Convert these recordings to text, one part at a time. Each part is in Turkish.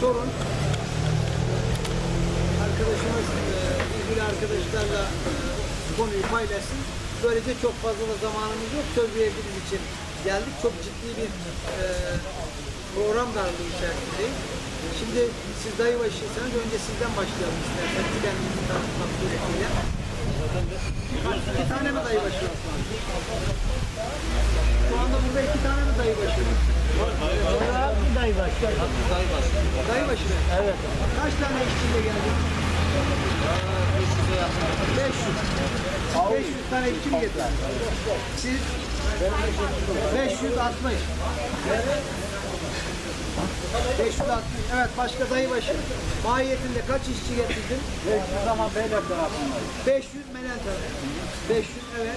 sorun. Arkadaşımız, e, ilgili arkadaşlarla e, konuyu paylaşsın. Böylece çok fazla da zamanımız yok. Söz verdiğiniz için geldik. Çok ciddi bir e, program darlığı içerisindeyiz. Şimdi siz dayı başıysanız önce sizden başlayalım isterseniz. Kendinizi tanıtmak suretiyle. İki tane mi dayı başı var? Şu anda burada iki tane mi dayı başı? Bir başlar. Dayı başı mı? Evet. Kaç tane işçiyle geldin? 500. 500 tane işçi mi getirdin? Siz 560. 560. Evet başka dayı başı. Mahiyetinde kaç işçi getirdin? 500 ama beyler tarafından. 500 menen tarafı. 500 evet.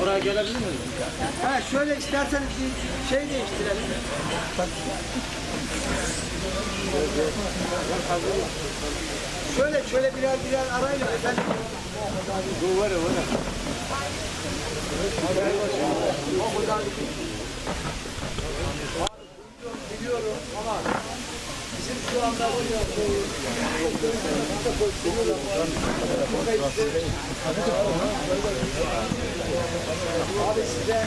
Buraya gelebilir miyiz? Ha şöyle isterseniz bir şey değiştirelim. Şöyle şöyle birer birer arayla efendim. Bu var ya var ya. Biliyorum ama Abi size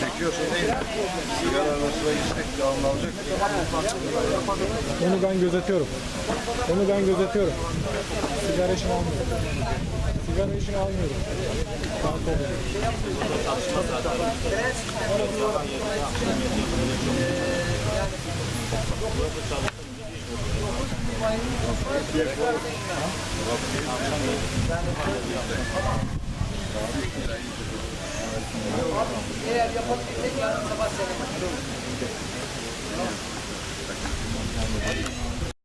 Çekiyorsun değil mi? Sigara arasına gitsek devamlı alacak. Onu ben gözetiyorum. Onu ben gözetiyorum. Sigara işini almıyorum. Sigara işini almıyorum. Eğer yapabilirsek yarın sabah seni.